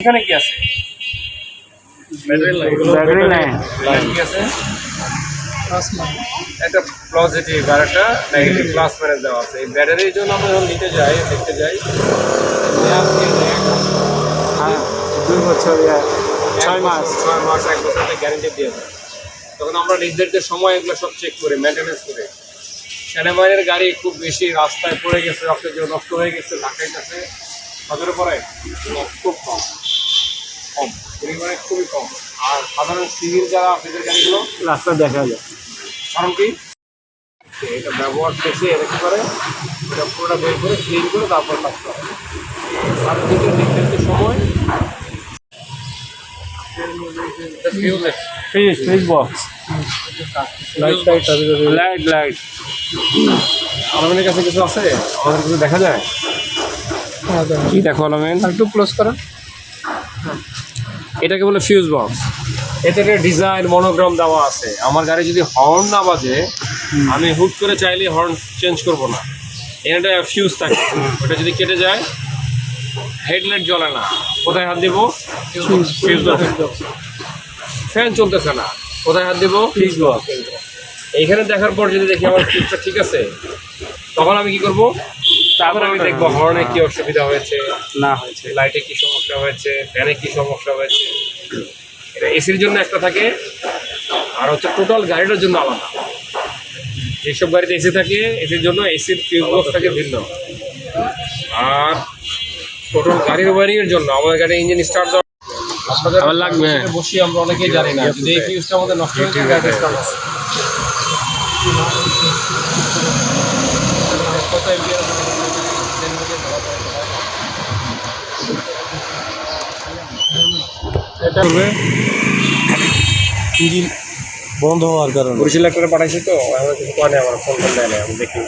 এখানে কি আছে? ব্যাটারি লাইন কি আছে? একটা পজিটিভ আর একটা নেগেটিভ প্লাস মাইনাস দেওয়া আছে। এই ব্যাটারির জন্য আমরা যখন নিতে যাই দেখতে যাই। হ্যাঁ দুই বছর ছয় মাস। ছয় মাস এক বছর গ্যারেন্টি দিয়ে দেয় তখন আমরা নির্ধারিত সময় এগুলো সব চেক করে মেনটেন্যান্স করে। সেনাবাহিনীর গাড়ি খুব বেশি রাস্তায় পড়ে গেছে রক্তের জন্য নষ্ট হয়ে গেছে ঢাকায় গেছে তাদের পরে খুব কম। কম। পরিমাণে খুবই কম। আর সাধারণ সিভিল যারা অফিসের গাড়িগুলো রাস্তা দেখা যায়। কারণ কি? এটা ব্যবহার শেষে এরা কি করে? এটা পুরোটা বের করে ক্লিন করে তারপর কাজ করে। সার্ভিসের নির্ধারিত সময়। Fridge fridge box light light light light আলমেনের কাছে কিছু আছে? আমাদের কিছু দেখা যায়? কি দেখো আলমেন? একটু ক্লোজ করো। এটাকে বলে ফিউজ বক্স এতে একটা ডিজাইন মনোগ্রাম দেওয়া আছে। আমার গাড়ি যদি হর্ন না বাজে আমি হুট করে চাইলে হর্ন চেঞ্জ করব না। এটা ফিউজ থাকে। ওটা যদি কেটে যায় হেডলাইট জ্বলে না। কোথায় হাত দিব? ফিউজ বক্স ফ্যান চলতেছে না। কোথায় হাত দিব? ফিউজ বক্স এইখানে দেখার পর যদি দেখি আমার ফিউজটা ঠিক আছে তখন আমি কি করব? তারপর আমি দেখব হর্নে কি অসুবিধা হয়েছে না হয়েছে লাইটে কি সমস্যা হয়েছে ফ্যানে কি সমস্যা হয়েছে। এটা এসির জন্য একটা থাকে আর হচ্ছে টোটাল গাড়িটার জন্য আলাদা। যেসব গাড়িতে এসি থাকে এসির জন্য এসির ফিউজ বক্স থাকে ভিন্ন। আর টোটাল গাড়ির ওয়ারিংয়ের জন্য আমাদের গাড়ি ইঞ্জিন স্টার্ট দেওয়া আবার লাগবে। বসি আমরা অনেকেই জানি না যদি এই ফিউজটা আমাদের নষ্ট হয়ে যায় গাড়িটা স্টার্ট হবে কত এমপিআর এটা হবে ইঞ্জিন বন্ধ হওয়ার কারণে। বরিশাল করে পাঠাইছে তো আমার কিছু করে আমার ফোন করে দেয় না আমি দেখি।